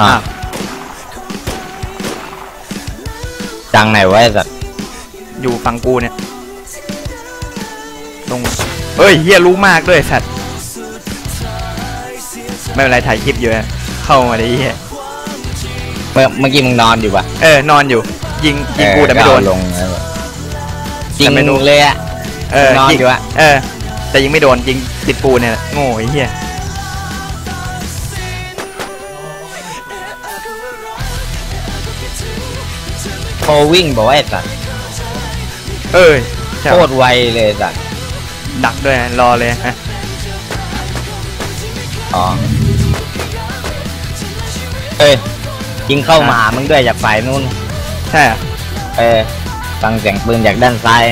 อะอ้าวจังไหนวะไอ้สัตว์อยู่ฝั่งกูเนี่ย ตรงเฮ้ยเฮียรู้มากด้วยสัตว์ไม่เป็นไรถ่ายคลิปอยู่นะเข้ามาดิเฮียเมื่อเมื่อกี้มึงนอนอยู่ปะเออนอนอยู่ ยิงยิงกูแต่ไม่โดนเออก็เอาลงแล้วแบบจริงแต่ไม่โดนเลยอะเออนอนยิงอยู่อะเออแต่ยิงไม่โดนยิงติดปูเนี่ยแหละโง่ไอ้เหี้ย โควิ่งบอกว่าไอ้สัตว์เอ้ยใช่โคปะตรไวเลยไอ้สัตว์ดักด้วยนะรอเลยฮะอ๋อเอ้ยยิงเข้ามาหามึงด้วยจากฝ่ายนู้นใช่อะเออฟังเสียงปืนจากด้านซ้าย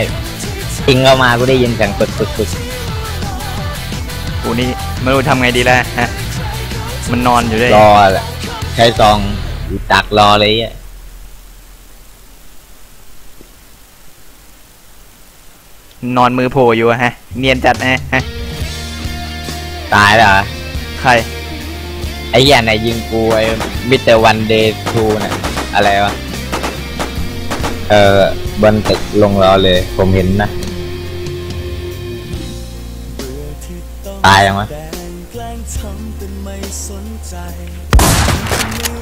ยิงเข้ามากูได้ยินเสียงปึกปึกปึกกูนี่ไม่รู้ทำไงดีแล้วฮะมันนอนอยู่ด้วยรอแหละใช้ซองดักรอเลยอะ นอนมือโผล่อยู่อะฮะ เนียนจัดฮะฮะ ตายแล้วเหรอใคร ไอ้เหี้ยไหนยิงกูไอ้มิเตอร์วันเดย์ทูน่ะอะไรวะ เออบนตึกลงรอเลย ผมเห็นนะ ตายยังวะ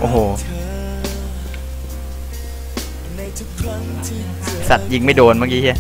โอ้โห สัตว์ยิงไม่โดนเมื่อกี้เฮีย